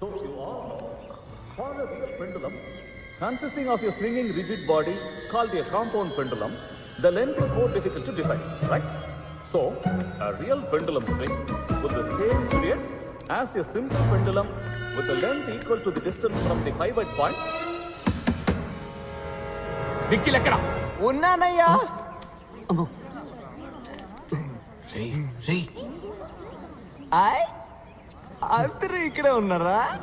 So you all know, for a real pendulum, consisting of a swinging rigid body called a compound pendulum, the length is more difficult to define, right? So, a real pendulum swings with the same period as a simple pendulum with a length equal to the distance from the pivot point. డిక్కీలు ఎక్కడ ఉన్నానయ్యా రే రే ఆయ్ అందరూ ఇక్కడే ఉన్నారా?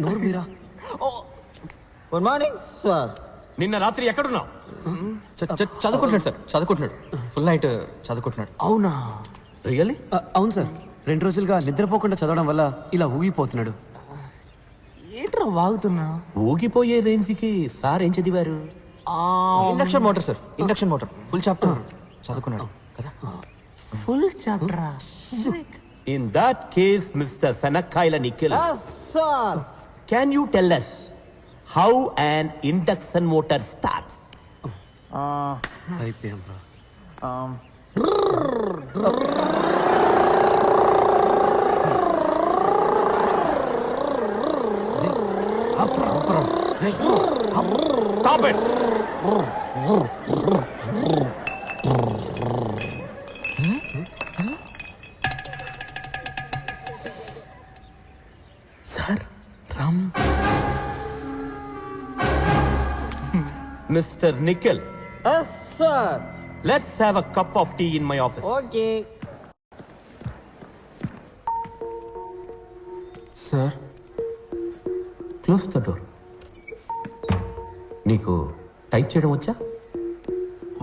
నోరు మీరా? Good morning sir. నిన్న రాత్రి ఎక్కడున్నావు? చదువుకుంటున్నాడు సార్. చదువుకుంటున్నాడు. ఫుల్ నైట్ చదువుకుంటున్నాడు. అవునా? రియల్లీ? అవును సార్. రెండు రోజులుగా నిద్రపోకుండా చదవడం వల్ల ఇలా ఊగిపోతున్నాడు. ఏంట్రా వాగుతున్నా? ఊగిపోయే రేంజ్కి సార్ ఏం చదివారు? Induction motor sir. Induction motor. Full chapter. చదువుకున్నాడు. కదా? ఫుల్ చాప్టరా? In that case mister Shanakkayala Nikhil sir can you tell us how and induction motor starts అయిపోయాం రా Stop it! Mister Nikhil sir let's have a cup of tea in my office okay sir close the door నీకు type చేయడం వచ్చా?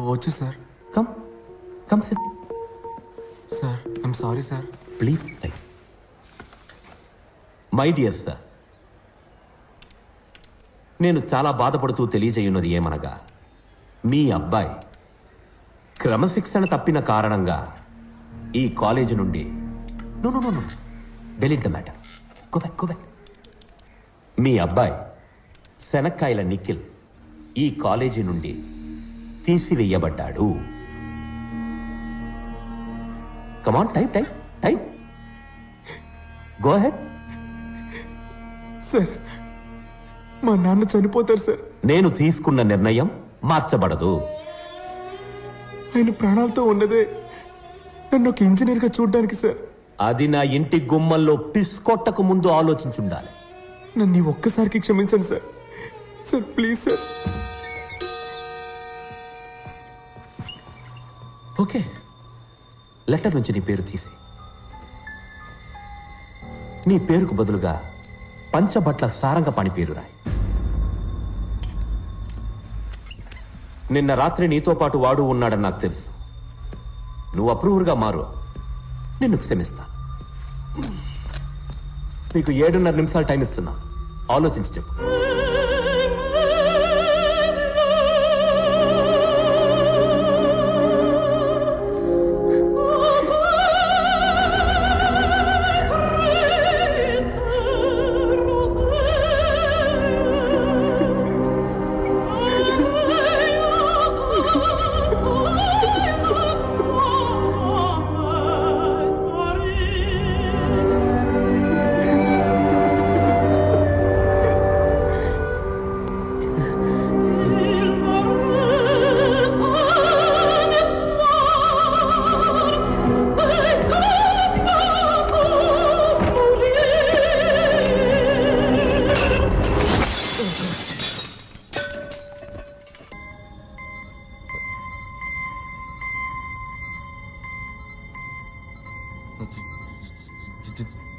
వచ్చు sir come come sit sir I'm sorry sir please type my dear sir నేను చాలా బాధపడుతూ తెలియజేయున్నది ఏమనగా మీ అబ్బాయి క్రమశిక్షణ తప్పిన కారణంగా ఈ కాలేజీ నుండి no no no no delete the matter. Go back go back మీ అబ్బాయి శనక్కాయల నిఖిల్ ఈ కాలేజీ నుండి తీసివేయబడ్డాడు. Come on type type type go head sir మా నాన్న చనిపోతారు సార్. నేను తీసుకున్న నిర్ణయం మార్చబడదు. ఆయన ప్రాణాలతో ఉన్నదే. నన్ను ఒక ఇంజనీర్గా చూడడానికి సార్. అది నా ఇంటి గుమ్మల్లో పిస్కొట్టకు ముందు ఆలోచించుండాలి నన్ను ఈ ఒక్కసారికి క్షమించండి sir. Sir please sir. Okay. Letter నుంచి నీ పేరు తీసి. నీ పేరుకు బదులుగా పంచబట్ల సారంగపాణి పేరు రాయి నిన్న రాత్రి నీతో పాటు వాడు ఉన్నాడని నాకు తెలుసు. నువ్వు అప్రూవర్గా మారు. నిన్ను క్షమిస్తా. మీకు ఏడున్నర నిమిషాలు టైం ఇస్తున్నా. ఆలోచించి చెప్పు.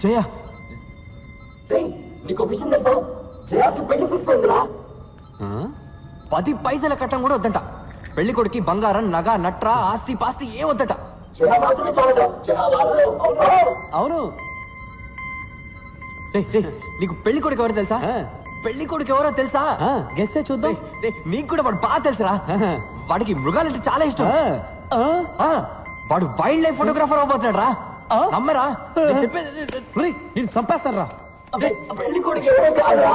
జయ. పది పైసల కట్టం కూడా వద్దంట. పెళ్ళి కొడుకి బంగారం నగ నట్ర ఆస్తి పాస్తి ఏ వద్దట. అవును. నీకు పెళ్ళి కొడుకు ఎవరో తెలుసా? పెళ్ళి కొడుకు ఎవరో తెలుసా? గెస్ చూద్దాం. నీకు కూడా వాడు బాగా తెలుసురా. వాడికి మృగాలంటే చాలా ఇష్టం. ఆ, వాడు వైల్డ్ లైఫ్ ఫోటోగ్రాఫర్ అవబోతున్నాడు రా నమ్మరా? నేను చెప్పేది ఒరేయ్, నేను చంపేస్తాను పెళ్ళి కొడుకు ఎవరో కాదురా.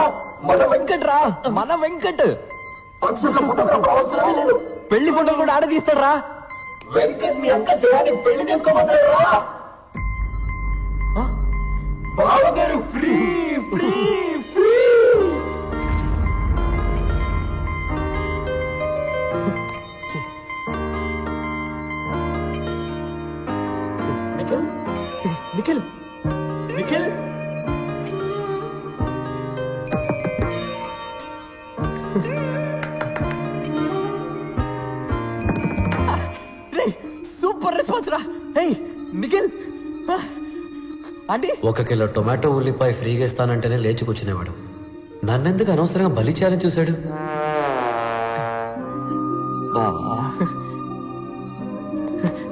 మన వెంకట్ రా. మన వెంకట్. పక్షుల ఫోటోగ్రాఫ్ లేదు. పెళ్ళి ఫోటోలు కూడా ఆడ తీస్తాడు వెంకట్ మీ అక్క చేయాలి పెళ్ళి చేసుకోమన్నాడు రా. బావగారు free. Nikhil. Nikhil. Super response రా. హే నిఖిల్. ఆంటీ. ఒక కిలో టొమాటో ఉల్లిపాయ ఫ్రీగా ఇస్తానంటేనే లేచి కూర్చునేవాడు నన్నెందుకు అనవసరంగా బలి చేయాలని చూశాడు?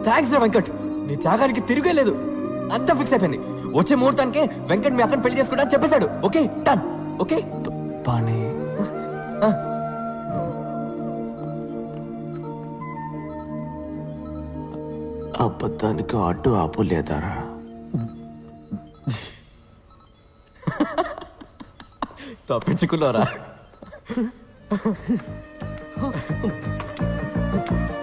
థ్యాంక్స్ రా వెంకట్. నీ త్యాగానికి తిరిగే లేదు. అంతా ఫిక్స్ అయిపోయింది. వచ్చే ముహూర్తానికి వెంకట్ మీ అక్కని పెళ్ళి చేసుకుంటా అని చెప్పేశాడు. Okay done okay. పని. అబద్ధానికి అడ్డు ఆపు లేదారా తప్పించుకున్నారా?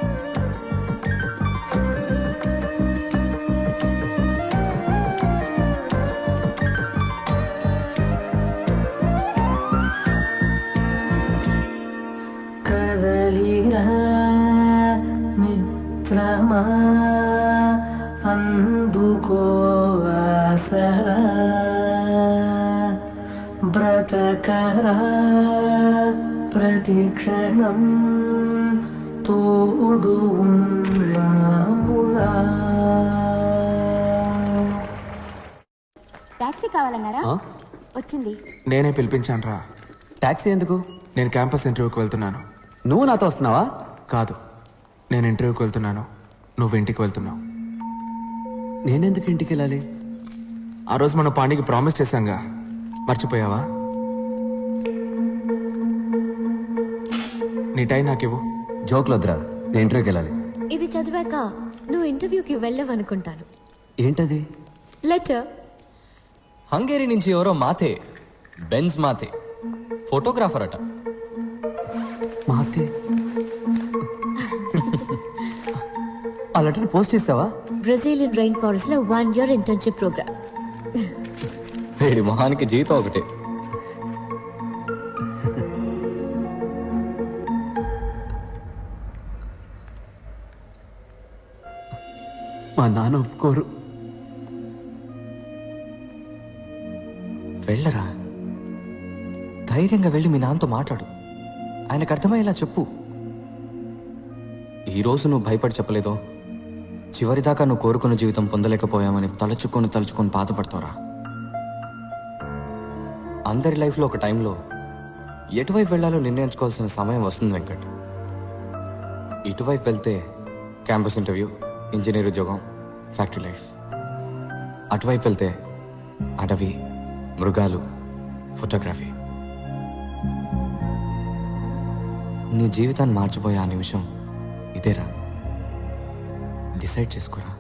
ప్రతిక్షణం తోడు టాక్సీ కావాలన్నారా? ఆ? వచ్చింది. నేనే పిలిపించాను రా టాక్సీ ఎందుకు? నేను క్యాంపస్ ఇంటర్వ్యూకి వెళ్తున్నాను. నువ్వు నాతో వస్తున్నావా? కాదు. నేను ఇంటర్వ్యూకి వెళ్తున్నాను. నువ్వు ఇంటికి వెళ్తున్నావు. నేనెందుకు ఇంటికి వెళ్ళాలి? ఆ రోజు మన పాండికి ప్రామిస్ చేశాంగా. మర్చిపోయావా? నీ టైం నాకివ్వు జోక్లు వద్దురా నేను ఇంటర్వ్యూకి వెళ్ళాలి. ఇది చదివాక నువ్వు ఇంటర్వ్యూకి వెళ్ళవనుకుంటాను. ఏంటది? లెటర్ హంగేరీ నుంచి ఎవరో మాతే బెన్స్ మాతే ఫోటోగ్రాఫర్ అట. మాతే? ఆ లెటర్ పోస్ట్ చేస్తావా? బ్రెజిలియన్ రైన్ ఫారెస్ట్లో వన్ ఇయర్ ఇంటర్న్షిప్ ప్రోగ్రామ్ వీడి మొహానికి జీతం ఒకటే. నాన్న ఒప్పుకోరు. వెళ్ళరా? ధైర్యంగా వెళ్ళి మీ నాన్నతో మాట్లాడు. ఆయనకు అర్థమయ్యేలా చెప్పు. ఈరోజు నువ్వు భయపడి చెప్పలేదో? చివరిదాకా నువ్వు కోరుకున్న జీవితం పొందలేకపోయామని తలుచుకొని తలుచుకొని బాధపడతావురా. అందరి లైఫ్లో ఒక టైంలో ఎటువైపు వెళ్ళాలో నిర్ణయించుకోవాల్సిన సమయం వస్తుంది వెంకట్. ఇటువైపు వెళ్తే క్యాంపస్ ఇంటర్వ్యూ ఇంజనీర్ ఉద్యోగం ఫ్యాక్టరీ లైఫ్ అటువైపు వెళ్తే అడవి మృగాలు ఫోటోగ్రఫీ నీ జీవితాన్ని మార్చిపోయే ఆ నిమిషం ఇదేరా. డిసైడ్ చేసుకోరా.